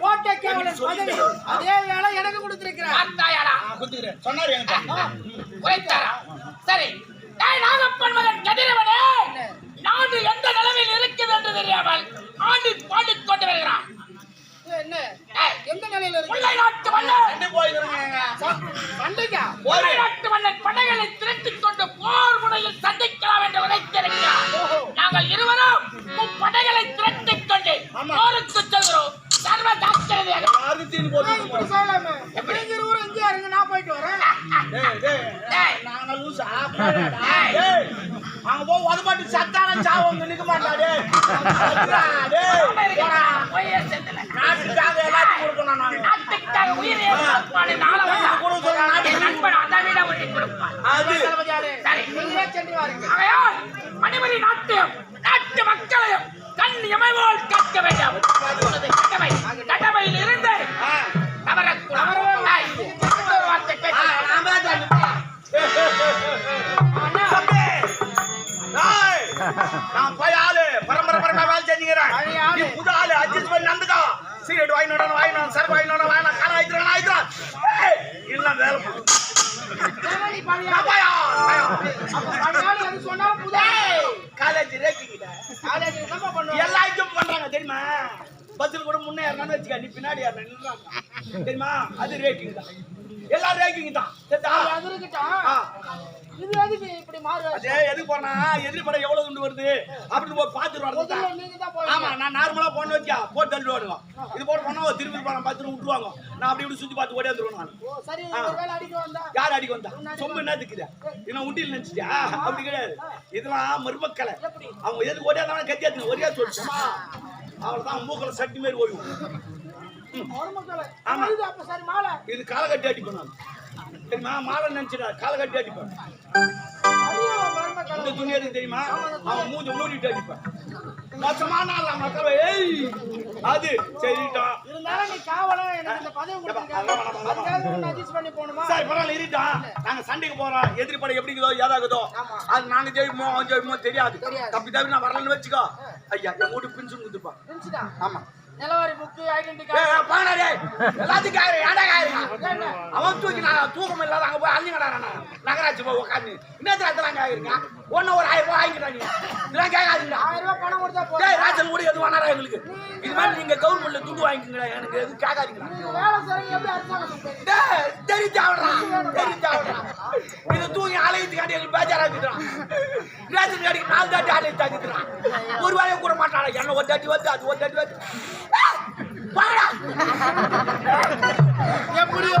கோட்டை கேவலன் பதவி. அதே வேலை எனக்கு கொடுத்திருக்கிறார். நான் குத்துக்கிறேன். சொன்னாரு என்கிட்ட. உரைத்தாரா சரி. டேய் நாகப்பன் மகன் கதிரவனே! நாடு எந்த நிலைமையில் இருக்குது என்று தெரியாமல் ஆடி பாடிக் கொண்டு வருகிறான் என்ன? எந்த நிலையில இருக்கு நாட்டு மன்னன். சண்டைக்கா? நாட்டு மன்னன் படைகளை அங்க போய் உதப்பாட்டு சத்தான சாவு நிக்க மாட்டா, வாங்கினோட வாங்கினோம் சரக்கு வாங்கினோட வாங்கினோம் காலை ஆயிடுறேன் ஆயிடுறேன் இல்ல வேலை காலேஜ் பண்ணுவோம் எல்லா ஐட்டம் பண்றாங்க தெரியுமா? பஸ்ஸில் கூட முன்னே ஏறணும்னு வச்சுக்க நீ பின்னாடி ஏறணும் நின்றாங்க தெரியுமா? அது ரேக்கிங் தான். எல்லாம் ரேக்கிங் தான். இது எதுக்கு இப்படி மாறு அதே எதுக்கு போனா? எதிரி படம் எவ்வளவு துண்டு வருது? அப்படின்னு போய் தான் ஆமா நான் நார்மலா போன வச்சா போட்டு தள்ளி விடுவோம் இது போட்டு போனா ஒரு திருப்பி படம் பார்த்துட்டு விட்டுருவாங்க. நான் அப்படி இப்படி சுத்தி பார்த்து ஓடியாந்துருவேன் நான். ஓ சரி ஒரு வேலை அடிக்க வந்தா? யார் அடிக்க வந்தா? சொம்பு என்ன திக்குது? என்ன உண்டியில் நினைச்சிட்டியா? அப்படி கிடையாது. இதெல்லாம் மருமக்களை. அவங்க எதுக்கு ஓடியாதான் கத்தி எடுத்து ஒரே சொல்லிட்டுமா அவ்வளவுதான் மூக்கல சட்டி ஓடுவோம் மருமக்களை ஆமா. இது அப்ப சரி மாலை. இது காலை கட்டி அடிப்பேன் நான். தெரியுமா மாலை நினைச்சிடா காலை கட்டி அடிப்பேன். இந்த துணி எதுக்கு தெரியுமா? அவன் மூஞ்சி மூடிட்டு அடிப்பேன். மோசமான ஆள் மக்கள் ஏய் அது சரிட்டான் இருந்தாலும் நீ சரி பரவாயில்ல நாங்க சண்டைக்கு போறோம். எதிரி படம் எப்படி இருக்குதோ ஏதாகுதோ. அது நாங்க ஜெயிப்போம் அவன் ஜெயிப்போம் தெரியாது. தப்பி தப்பி நான் வரலன்னு வச்சுக்கோ. ஐயா என் வீட்டு பிரிச்சுட்டா ஆமா. நிலவாரி புக்கு ஐடென்டி பாருடா டேய். எல்லாத்துக்கும்? கார்டு அவன் தூக்கி நான் தூக்கம் இல்லாத அங்க போய் அள்ளிங்கடா நான். போய் உட்காந்து இன்னத்துல அதெல்லாம் காயிருங்க ஒன்னு ஒரு ஆயிரம் ரூபாய் வாங்கிக்கிறா நீ இதெல்லாம் கேட்காதீங்களா ஆயிரம் ரூபாய் பணம் கொடுத்தா போதும் ராஜன் கூட எது வேணாரா எங்களுக்கு இது மாதிரி நீங்க கவர்மெண்ட்ல துண்டு வாங்கிக்கங்கடா எனக்கு எதுவும் அரசாங்கம் பேசுறீங்க டேய், தெரிஞ்சாவடா, தெரிஞ்சாவடா. இதை தூக்கி அலையத்துக்காண்டி எங்களுக்கு பேஜாராக்கிட்டுறான். ரேஷன் கடைக்கு நாலு தாட்டி அலையத்து ஆக்கிட்டுறான். ஒரு வேலையை கூட மாட்டானா. என்ன ஒரு தாட்டி வருது, அது ஒரு தாட்டி வருது. ஆ, வாங்கடா. எப்படியோ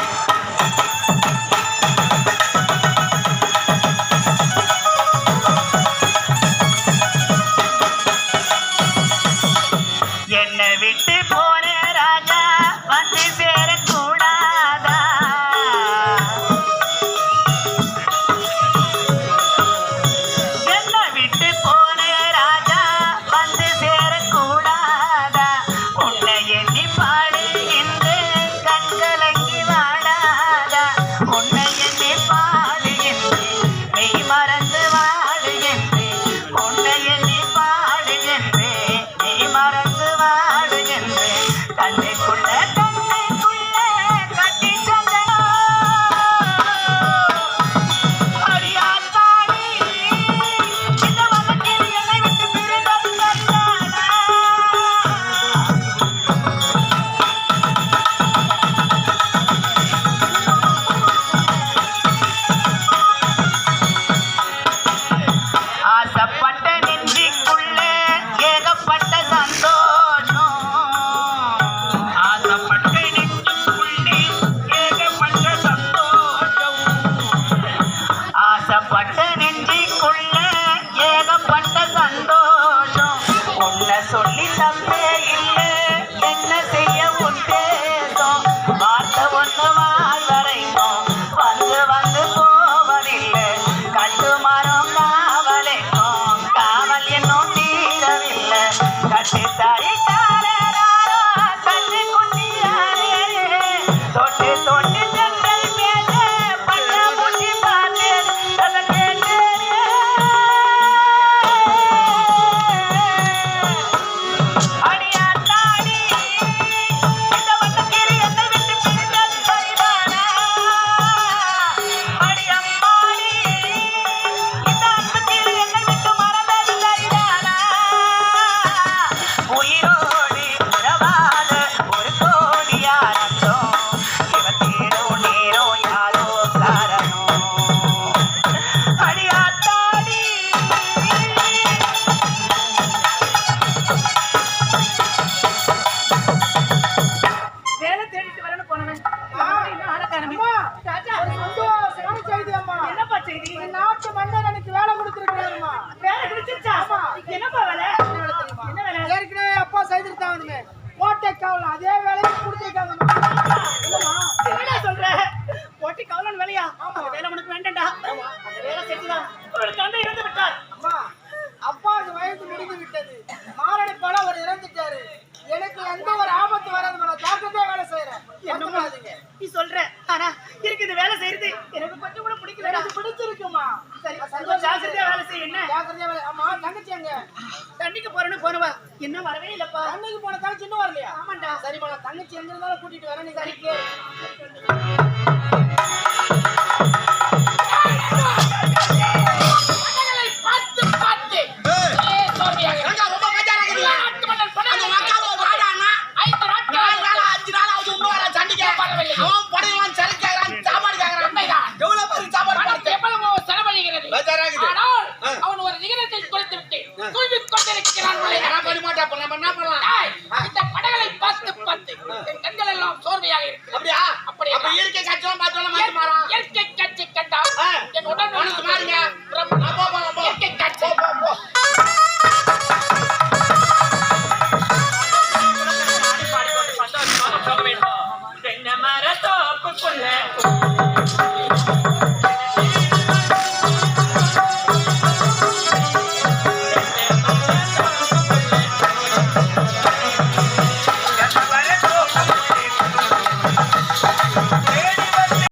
அதே வேலைக்கு கொடுத்துருக்காங்க ஆனா இருக்கு இது வேலை செய்யறது. எனக்கு கொஞ்சம் கூட பிடிக்கல எனக்கு பிடிச்சிருக்குமா சரி கொஞ்சம் வேலை செய்ய என்ன? ஜாக்கிரதையா வேலை ஆமா தங்கச்சி அங்க தண்ணிக்கு போறேன்னு போனவா இன்னும் வரவே இல்லப்பா. தண்ணிக்கு போன தங்கச்சி இன்னும் வரலையா? ஆமாண்டா. போல தங்கச்சி எங்க இருந்தாலும் கூட்டிட்டு வரேன் நீ சரிக்கு